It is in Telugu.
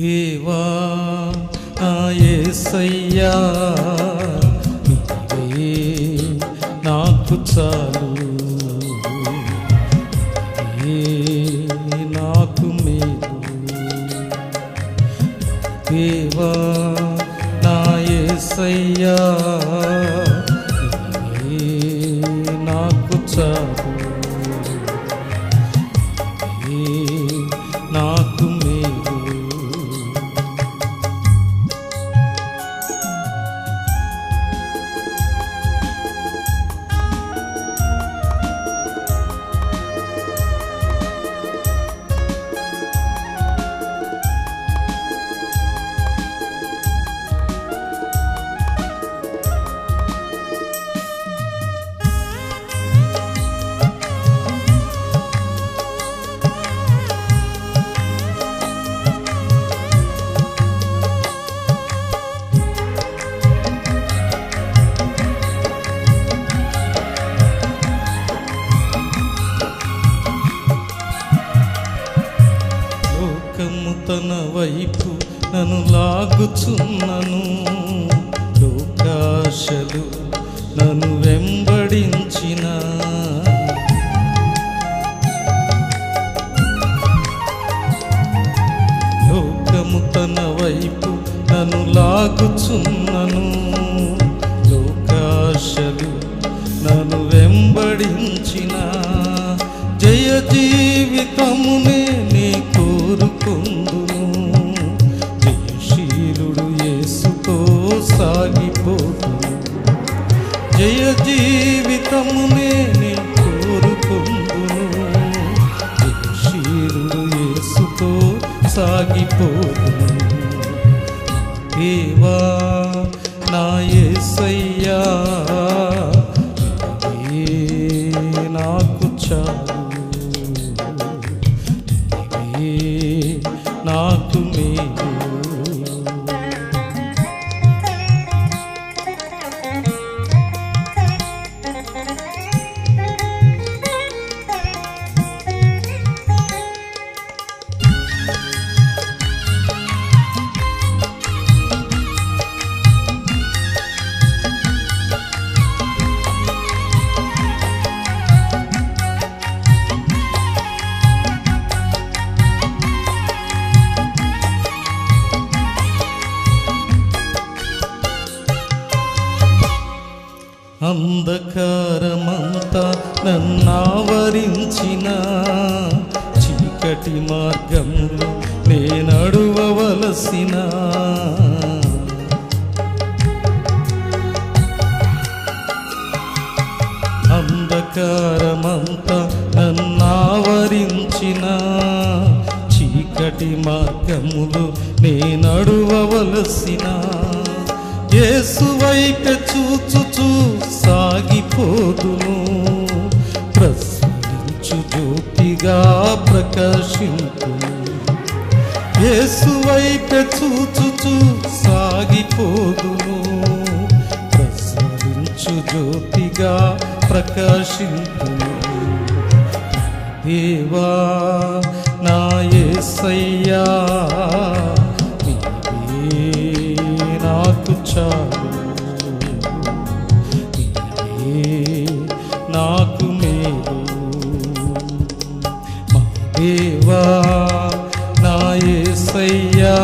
దేవా ఏసయ్యా నీవే నాకు చాలు. తన వైపు నన్ను లాగుచున్నను. లోకాశలు నన్ను వెంబడించిన. లోకము తన వైపు నన్ను లాగుచున్న. జీవితమునే నీ కోరుకుందును. శీరుడు యేసుతో సాగిపోతును దేవా నా యేసయ్యా నాకు చాలు. నాకు మేలు. అంధకారమంతా నన్నావరించిన చీకటి మార్గములు నేనడువవలసిన అంధకారమంతా నన్నావరించిన చీకటి మార్గములు నేనడువవలసిన యేసు చూచుచు సాగిపోదును. ప్రసరించు జ్యోతిగా ప్రకాశింపు యేసు చూచుచు సాగిపోదును. ప్రసరించు జ్యోతిగా ప్రకాశింపును. దేవా నా యేసయ్యా. నాకు చాలు నాకు మేలు. మా దేవా నా యేసయ్యా